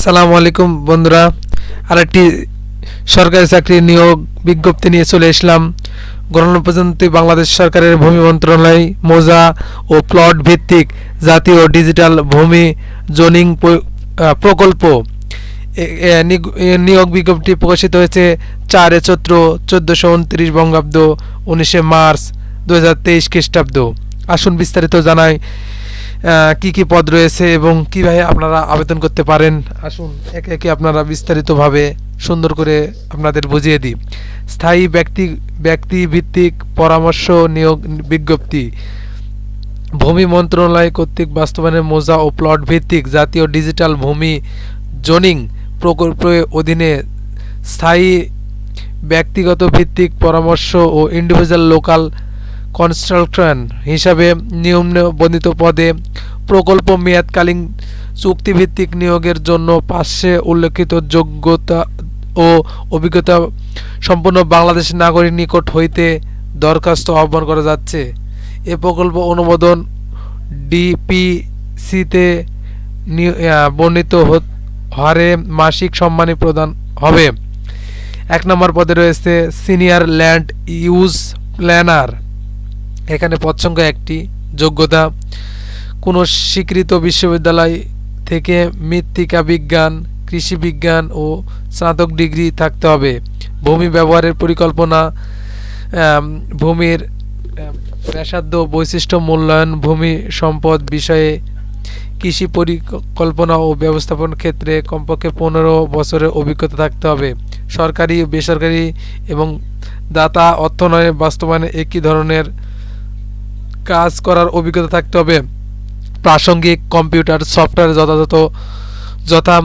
আসসালামু আলাইকুম বন্ধুরা। আরেকটি সরকারি চাকরি নিয়োগ বিজ্ঞপ্তি নিয়ে চলে এসলাম। গণপ্রজাতন্ত্রী বাংলাদেশ সরকারের ভূমি মন্ত্রণালয় মোজা ও প্লট ভিত্তিক জাতীয় ডিজিটাল ভূমি জোনিং প্রকল্প। নিয়োগ বিজ্ঞপ্তি প্রকাশিত হয়েছে চারে চৈত্র চোদ্দোশো উনত্রিশ বঙ্গাব্দ উনিশে মার্চ দু হাজার তেইশ খ্রিস্টাব্দ। আসুন বিস্তারিত আহ, কি কি পদ রয়েছে এবং কীভাবে আপনারা আবেদন করতে পারেন? আসুন, একে একে আপনারা বিস্তারিতভাবে সুন্দর করে আপনাদের বুঝিয়ে দিই। স্থায়ী ব্যক্তি ব্যক্তি ভিত্তিক পরামর্শ নিয়োগ বিজ্ঞপ্তি। ভূমি মন্ত্রণালয় কর্তৃক বাস্তবায়নের মোজা ও প্লট ভিত্তিক জাতীয় ডিজিটাল ভূমি জোনিং প্রকল্পের অধীনে স্থায়ী ব্যক্তিগত ভিত্তিক পরামর্শ ও ইন্ডিভিজুয়াল লোকাল কনস্ট্রাকশন হিসাবে নিয়ম বর্ণিত পদে প্রকল্প মেয়াদকালীন চুক্তিভিত্তিক নিয়োগের জন্য পাশে উল্লেখিত যোগ্যতা ও অভিজ্ঞতা সম্পন্ন বাংলাদেশ নাগরিক নিকট হইতে দরখাস্ত আহ্বান করা যাচ্ছে। এ প্রকল্প অনুমোদন ডিপিসিতে বর্ণিত হারে মাসিক সম্মানী প্রদান হবে। এক নম্বর পদে রয়েছে সিনিয়র ল্যান্ড ইউজ প্ল্যানার। এখানে পদ সংখ্যা একটি, যোগ্যতা, কোনো স্বীকৃত বিশ্ববিদ্যালয় থেকে মৃত্তিকা বিজ্ঞান, কৃষি বিজ্ঞান ও স্নাতক ডিগ্রি থাকতে হবে। ভূমি ব্যবহারের পরিকল্পনা ভূমির ব্যাসার্ধ বৈশিষ্ট্য মূল্যায়ন, ভূমি সম্পদ বিষয়ে কৃষি পরিকল্পনা ও ব্যবস্থাপন ক্ষেত্রে কমপক্ষে পনেরো বছরের অভিজ্ঞতা থাকতে হবে। সরকারি, বেসরকারি এবং দাতা অর্থনয় বাস্তবায়নে একই ধরনের কাজ করার অভিজ্ঞতা থাকতে হবে। প্রাসঙ্গিক কম্পিউটার, সফটওয়্যার যথাযথ, যথা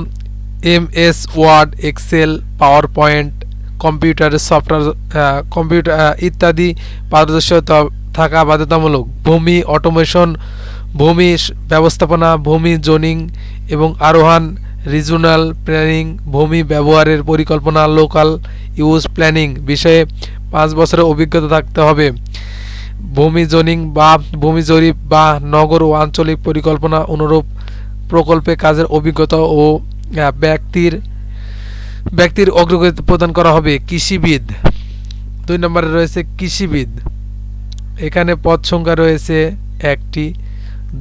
M S Word, Excel PowerPoint কম্পিউটারের সফটওয়্যার কম্পিউটার ইত্যাদি পারদর্শিতা থাকা বাধ্যতামূলক। ভূমি অটোমেশন, ভূমি ব্যবস্থাপনা, ভূমি জোনিং এবং আরোহণ রিজনাল প্ল্যানিং, ভূমি ব্যবহারের পরিকল্পনা, লোকাল ইউজ প্ল্যানিং বিষয়ে পাঁচ বছরের অভিজ্ঞতা থাকতে হবে। ভূমি জোনিং বা ভূমি জরিপ বা নগর ও আঞ্চলিক পরিকল্পনা অনুরূপ প্রকল্পে কাজের অভিজ্ঞতা ও ব্যক্তির ব্যক্তির অগ্রগতি প্রদান করা হবে। কৃষিবিদ। দুই নম্বরে রয়েছে কৃষিবিদ। এখানে পদ সংখ্যা রয়েছে একটি।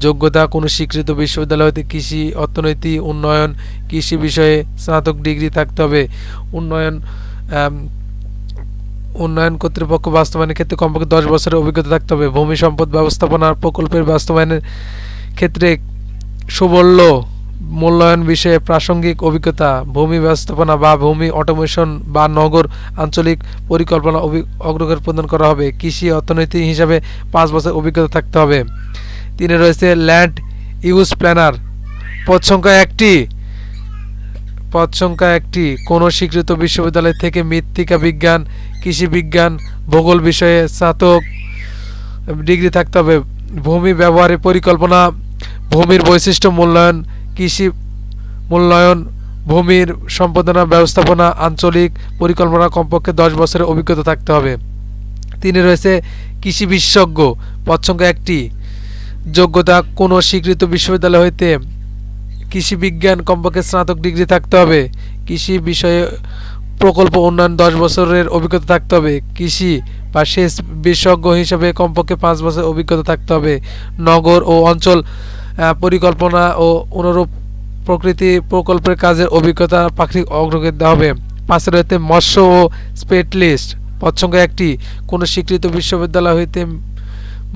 যোগ্যতা, কোনো স্বীকৃত বিশ্ববিদ্যালয় হতে কৃষি, অর্থনীতি, উন্নয়ন, কৃষি বিষয়ে স্নাতক ডিগ্রি থাকতে হবে। উন্নয়ন উন্নয়ন কর্তৃপক্ষ বাস্তবায়নের ক্ষেত্রে কমপক্ষে দশ বছরের অভিজ্ঞতা থাকতে হবে। ভূমি সম্পদ ব্যবস্থাপনা প্রকল্পের বাস্তবায়নের ক্ষেত্রে সুবল্য মূল্যায়ন বিষয়ে প্রাসঙ্গিক অভিজ্ঞতা, ভূমি ব্যবস্থাপনা বা ভূমি অটোমেশন বা নগর আঞ্চলিক পরিকল্পনা অগ্রগতি প্রদান করা হবে। কৃষি অর্থনীতি হিসাবে পাঁচ বছর অভিজ্ঞতা থাকতে হবে। তিনে রয়েছে ল্যান্ড ইউজ প্ল্যানার। পদ সংখ্যা একটি পদ সংখ্যা একটি। কোনো স্বীকৃত বিশ্ববিদ্যালয় থেকে মৃত্তিকা বিজ্ঞান, কৃষি বিজ্ঞান, ভূগোল বিষয়ে স্নাতক ডিগ্রি থাকতে হবে। ভূমি ব্যবহারের পরিকল্পনা, ভূমির বৈশিষ্ট্য মূল্যায়ন, কৃষি মূল্যায়ন, ভূমির সম্পাদনা ব্যবস্থাপনা, আঞ্চলিক পরিকল্পনা কমপক্ষে দশ বছরের অভিজ্ঞতা থাকতে হবে। তিনি রয়েছে কৃষি বিশেষজ্ঞ, পদ সংখ্যা একটি। যোগ্যতা, কোনো স্বীকৃত বিশ্ববিদ্যালয় হইতে কৃষি বিজ্ঞান কমপক্ষে স্নাতক ডিগ্রি থাকতে হবে। কৃষি বিষয়ে প্রকল্প উন্নয়ন দশ বছরের অভিজ্ঞতা থাকতে হবে। কৃষি বা সেচ বিশেষজ্ঞ হিসাবে কমপক্ষে পাঁচ বছর অভিজ্ঞতা থাকতে হবে। নগর ও অঞ্চল পরিকল্পনা ও অনুরূপ প্রকৃতি প্রকল্পের কাজের অভিজ্ঞতা পাখির অগ্রগতি দেওয়া হবে। পাশে রয়েছে মৎস্য ও স্পেটলিস্ট পদ সংখ্যা একটি। কোনো স্বীকৃত বিশ্ববিদ্যালয় হইতে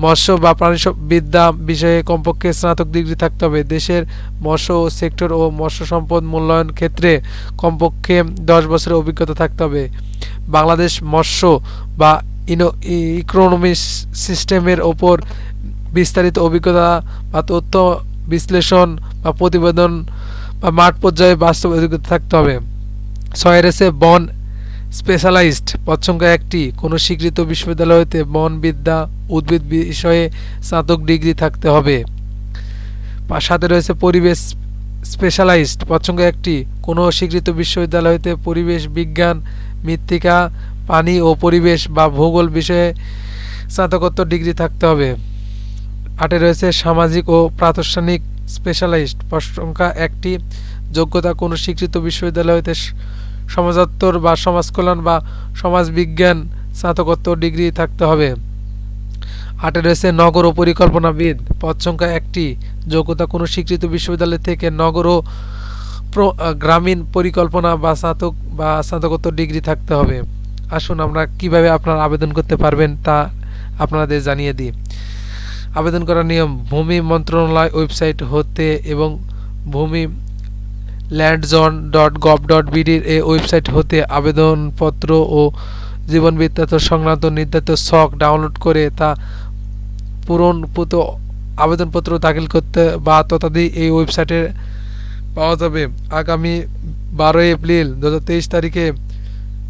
মৎস্য বা প্রাণী বিদ্যা বিষয়ে কমপক্ষে স্নাতক ডিগ্রি থাকতে হবে। দেশের মৎস্য সেক্টর ও মৎস্য সম্পদ মূল্যায়ন ক্ষেত্রে কমপক্ষে দশ বছরের অভিজ্ঞতা থাকতে হবে। বাংলাদেশ মৎস্য বা ইনো ইকোনমি সিস্টেমের ওপর বিস্তারিত অভিজ্ঞতা বা তথ্য বিশ্লেষণ বা প্রতিবেদন বা মাঠ পর্যায়ে বাস্তব অভিজ্ঞতা থাকতে হবে। ছয় রয়েছে বন স্পেশালাইজড। সংখ্যা একটি, কোনো স্বীকৃত বিশ্ববিদ্যালয়তে বনবিদ্যা, উদ্ভিদ বিষয়ে স্নাতক ডিগ্রি থাকতে হবে। সাথে রয়েছে পরিবেশ স্পেশালাইজড। সংখ্যা একটি, কোনো স্বীকৃত বিশ্ববিদ্যালয়তে পরিবেশ বিজ্ঞান, মৃত্তিকা, পানি ও পরিবেশ বা ভূগোল বিষয়ে স্নাতকোত্তর ডিগ্রি থাকতে হবে। আটে রয়েছে সামাজিক ও প্রাতিষ্ঠানিক স্পেশালাইজড। পদ একটি, যোগ্যতা কোনো স্বীকৃত বিশ্ববিদ্যালয় হইতে স- সমাজোত্তর বা সমাজকল্যাণ বা সমাজবিজ্ঞান স্নাতকোত্তর ডিগ্রি থাকতে হবে। আটে রয়েছে নগর ও পরিকল্পনাবিদ পদ সংখ্যা একটি। যোগ্যতা কোনো স্বীকৃত বিশ্ববিদ্যালয় থেকে নগর ও গ্রামীণ পরিকল্পনা বা স্নাতক, বা স্নাতকোত্তর ডিগ্রি থাকতে হবে। আসুন আমরা কীভাবে আপনারা আবেদন করতে পারবেন তা আপনাদের জানিয়ে দিই। আবেদন করার নিয়ম, ভূমি মন্ত্রণালয় ওয়েবসাইট হতে এবং ভূমি ল্যান্ডজন ডট গভ ডট বিডির এই ওয়েবসাইট হতে আবেদনপত্র ও জীবন বৃত্তান্ত সংক্রান্ত নির্ধারিত ছক ডাউনলোড করে তা পূরণপুত আবেদনপত্র দাখিল করতে বা ততাদি এই ওয়েবসাইটে পাওয়া যাবে। আগামী বারোই এপ্রিল দু হাজার তেইশ তারিখে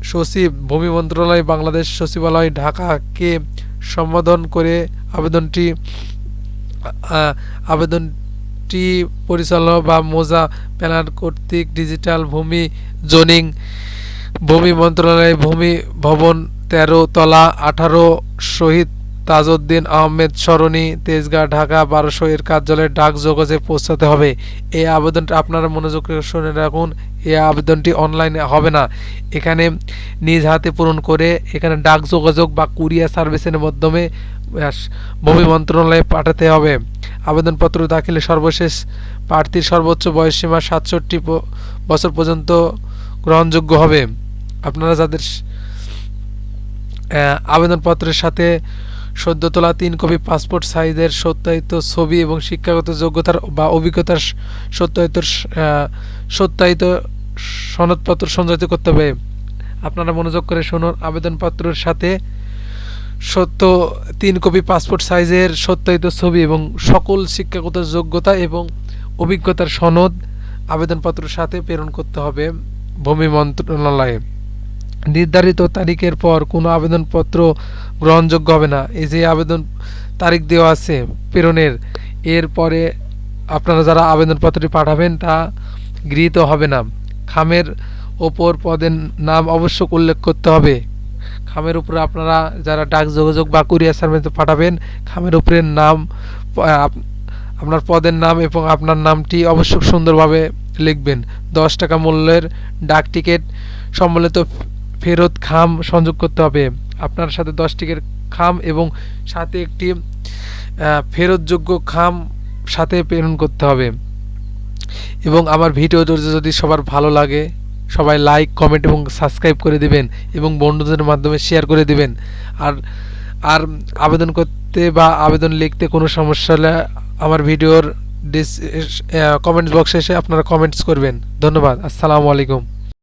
সচিব ভূমি মন্ত্রণালয় বাংলাদেশ সচিবালয় ঢাকাকে সম্বোধন করে আবেদনটি আহ, আবেদনটি পরিচালক বা মোজা প্ল্যান কর্তৃক ডিজিটাল ভূমি জোনিং, ভূমি মন্ত্রণালয়, ভূমি ভবন তেরো তলা আঠারো, শহীদ তাজউদ্দিন আহমেদ সরণি, তেজগাঁ, ঢাকা, বারোশো এর কার্যালয়ে যোগাযোগে পৌঁছাতে হবে। এই আবেদনটা আপনারা মনোযোগ শুনে রাখুন এই আবেদনটি অনলাইনে হবে না। এখানে নিজ হাতে পূরণ করে এখানে ডাক যোগাযোগ বা কুরিয়ার সার্ভিসের মাধ্যমে ভূমি মন্ত্রণালয়ে পাঠাতে হবে। আবেদনপত্র দাখিলে সর্বশেষ প্রার্থীর সর্বোচ্চ বয়সসীমা সাতষট্টি বছর পর্যন্ত গ্রহণযোগ্য হবে। আপনারা যাদের আবেদনপত্রের সাথে সদ্য তোলা তিন কপি পাসপোর্ট সাইজের সত্যায়িত ছবি এবং শিক্ষাগত যোগ্যতার বা অভিজ্ঞতার সত্যায়িত সত্যায়িত সনদপত্র সংযোজিত করতে হবে। আপনারা মনোযোগ করে শুনুন, আবেদনপত্রের সাথে সত্য তিন কপি পাসপোর্ট সাইজের সত্যায়িত ছবি এবং সকল শিক্ষাগত যোগ্যতা এবং অভিজ্ঞতার সনদ আবেদনপত্রের সাথে প্রেরণ করতে হবে ভূমি মন্ত্রণালয়ে। নির্ধারিত তারিখের পর কোনো আবেদনপত্র গ্রহণযোগ্য হবে না। এই যে আবেদন তারিখ দেওয়া আছে প্রেরণের এরপরে আপনারা যারা আবেদনপত্রটি পাঠাবেন তা গৃহীত হবে না। খামের ওপর পদের নাম অবশ্য উল্লেখ করতে হবে। খামের উপরে আপনারা যারা ডাক যোগাযোগ বা কুরিয়ার সার্ভিসে পাঠাবেন, খামের উপরে নাম আপনার পদের নাম এবং আপনার নামটি অবশ্যক সুন্দরভাবে লিখবেন। দশ টাকা মূল্যের ডাক টিকিট সম্বলিত ফেরত খাম সংযোগ করতে হবে। আপনার সাথে দশ টিকিট খাম এবং সাথে একটি ফেরতযোগ্য খাম সাথে প্রেরণ করতে হবে। এবং আমার ভিডিও যদি সবার ভালো লাগে, সবাই লাইক কমেন্ট এবং সাবস্ক্রাইব করে দিবেন এবং বন্ধুদের মাধ্যমে শেয়ার করে দিবেন। আর আর আবেদন করতে বা আবেদন লিখতে কোনো সমস্যা হলে আমার ভিডিওর ডিস কমেন্টস বক্সে এসে আপনারা কমেন্টস করবেন। ধন্যবাদ। আসসালামু আলাইকুম।